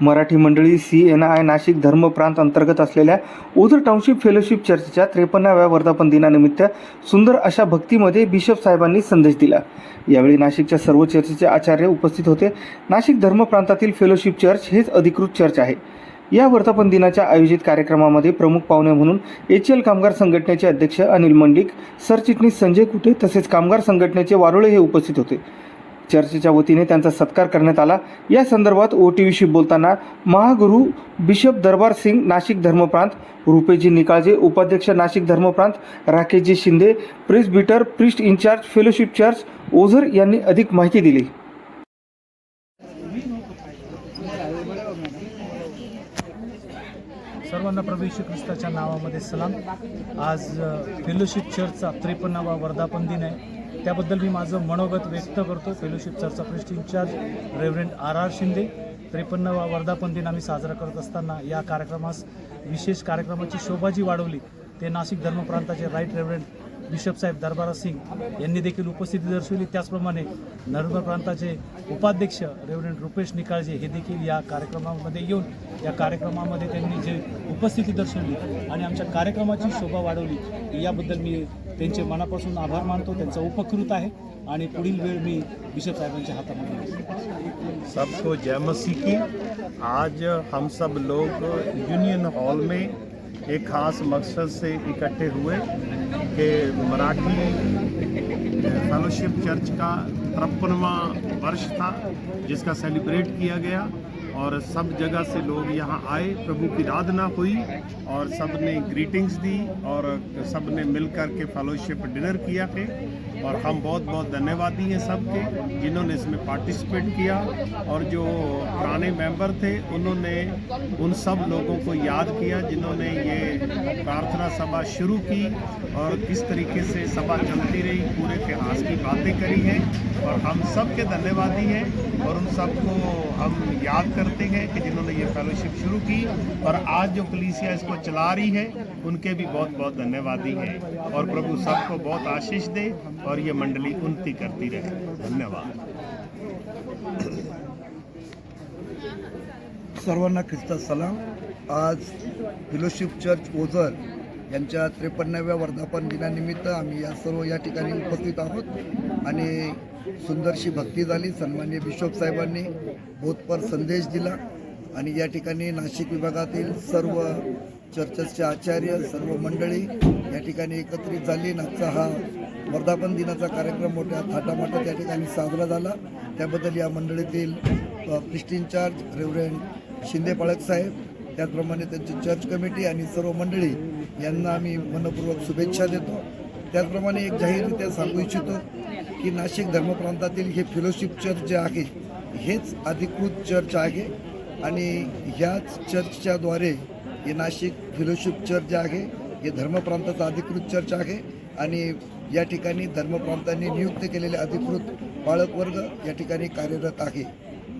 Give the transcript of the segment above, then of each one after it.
मराठी मंडळी C N I Nashik धर्म प्रांत अंतर्गत असलेल्या ओझर टाउनशिप फेलोशिप चर्चच्या त्रेपन्नाव्या वर्धापन दिनानिमित्त सुंदर अशा भक्तीमध्ये बिशप साहेबांनी संदेश दिला. यावेळी नाशिकच्या सर्व चर्चचे आचार्य उपस्थित होते. नाशिक धर्म प्रांतातील फेलोशिप चर्च हेच अधिकृत चर्च आहे. या वर्धापन दिनाच्या आयोजित कार्यक्रमामध्ये प्रमुख पाहुणे म्हणून एच एल कामगार संघटनेचे अध्यक्ष अनिल मंडिक सरचिटणीस संजय कुटे तसेच कामगार संघटनेचे वारोळे हे उपस्थित होते. चर्चेच्या वतीने त्यांचा सत्कार करण्यात आला. या संदर्भात ओ टी व्हीशी बोलताना महागुरु बिशप दरबार सिंग नाशिक धर्मप्रांत रुपेजी निकाळजे उपाध्यक्ष नाशिक धर्मप्रांत Rakeshji Shinde presbyter priest incharge fellowship church Ozar यांनी अधिक माहिती दिली. सर्वांना प्रभू ख्रिस्ताच्या नावामध्ये सलाम. आज फेलोशिप चर्चचा त्रेपन्नावा वर्धापन दिन आहे. त्याबद्दल मी माझं मनोगत व्यक्त करतो. Fellowship चर्चचा priest incharge reverend R R Shinde. त्रेपन्नवा वर्धापन दिन आम्ही साजरा करत असताना या कार्यक्रमास विशेष कार्यक्रमाची शोभा जी वाढवली. ते नाशिक धर्मप्रांताचे राईट रेव्हरेंड बिशप साहेब दरबारा सिंग यांनी देखील उपस्थिती दर्शवली. त्याचप्रमाणे नर्मदा प्रांताचे उपाध्यक्ष रेव्हरेंड रुपेश निकाळजे हे देखील या कार्यक्रमामध्ये येऊन या कार्यक्रमामध्ये त्यांनी जे उपस्थिती दर्शवली आणि आमच्या कार्यक्रमाची शोभा वाढवली याबद्दल मी त्यांचे मनापासून आभार मानतो. त्यांचा उपकृत आहे आणि पुढील वेळ मी बिशप साहेबांच्या हातामध्ये सबको जय मसीह की. आज हम सब लोग यूनियन हॉल में एक खास मकसद से इकट्ठे हुए कि मराठी फेलोशिप चर्च का तिरपनवा वर्ष था, जिसका सेलिब्रेट किया गया और सब जगह से लोग यहाँ आए। प्रभु की आराधना हुई और सबने ग्रीटिंग्स दी और सबने मिल कर के फेलोशिप डिनर किया है और हम बहुत बहुत धन्यवादी हैं सबके जिन्होंने इसमें पार्टिसिपेट किया और जो पुराने मेंबर थे, उन्होंने उन सब लोगों को याद किया जिन्होंने ये प्रार्थना सभा शुरू की और किस तरीके से सभा चलती रही, पूरे इतिहास की बातें करी हैं और हम सब के धन्यवादी हैं और उन सबको हम याद करते हैं कि जिन्होंने ये फेलोशिप शुरू की और आज जो कलीसिया इसको चला रही है, उनके भी बहुत बहुत धन्यवादी हैं और प्रभु सबको बहुत आशीष दे और ये मंडली उन्नति करती रहे। धन्यवाद। सर्वांना ख्रिस्ता सलाम। आज फिलोशिप चर्च ओझर यांच्या त्रेपन्नाव्या वर्धापन दिनानिमित्त आम्ही या सर्व या ठिकाणी उपस्थित आहोत आणि सुंदरशी भक्ती झाली. सन्मान्य बिशोप साहेबांनी बोधपर संदेश दिला आणि या ठिकाणी नाशिक विभागातील सर्व चर्चेसचे आचार्य सर्व मंडळी या ठिकाणी एकत्रित झाली. आणि आजचा हा वर्धापन दिनाचा कार्यक्रम मोठ्या थाटामाटात त्या ठिकाणी साजरा झाला. त्याबद्दल या मंडळीतील प्रिस्ट इन्चार्ज रेव्हरेंड शिंदे पाळक साहेब त्याचप्रमाणे त्यांची चर्च कमिटी आणि सर्व मंडळी यांना आम्ही मनपूर्वक शुभेच्छा देतो. त्याचप्रमाणे एक जाहीररित्या सांगू इच्छितो की नाशिक धर्मप्रांतातील हे फेलोशिप चर्च जे आहे हेच अधिकृत चर्च आहे आणि ह्याच चर्चच्याद्वारे हे नाशिक फेलोशिप चर्च जे आहे हे धर्मप्रांताचं अधिकृत चर्च आहे आणि या ठिकाणी धर्मप्रांतांनी नियुक्त केलेले अधिकृत पालकवर्ग या ठिकाणी कार्यरत आहे.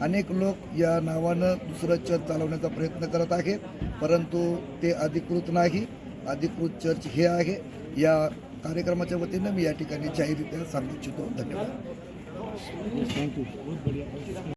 अनेक लोक या नावानं दुसरं चर्च चालवण्याचा प्रयत्न करत आहेत परंतु ते अधिकृत नाही. अधिकृत चर्च हे आहे. या कार्यक्रमाच्या वतीनं मी या ठिकाणी जाहीररित्या सांगू इच्छितो. धन्यवाद. थँक्यू